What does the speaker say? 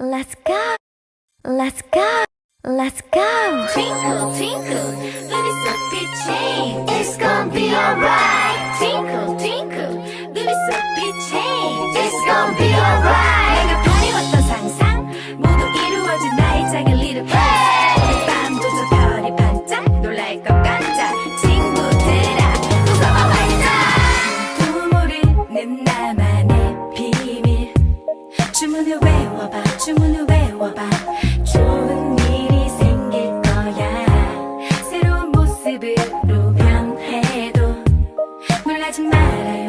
Let's go. Let's go. Let's go. Twinkle, twinkle, little soapy chain. It's gonna be alright. Twinkle, twinkle, little soapy chain. It's gonna be alright. 내가 바래왔던 상상 모두 이루어진 나의 작은 little. 오늘 밤도 저 별이 반짝 놀랄 것 같아. 친구들아, 웃어봐 반짝. 도 모르는 나만의 외워봐, 주문을 외워봐. 좋은 일이 생길 거야. 새로운 모습으로 변해도 놀라지 말아요,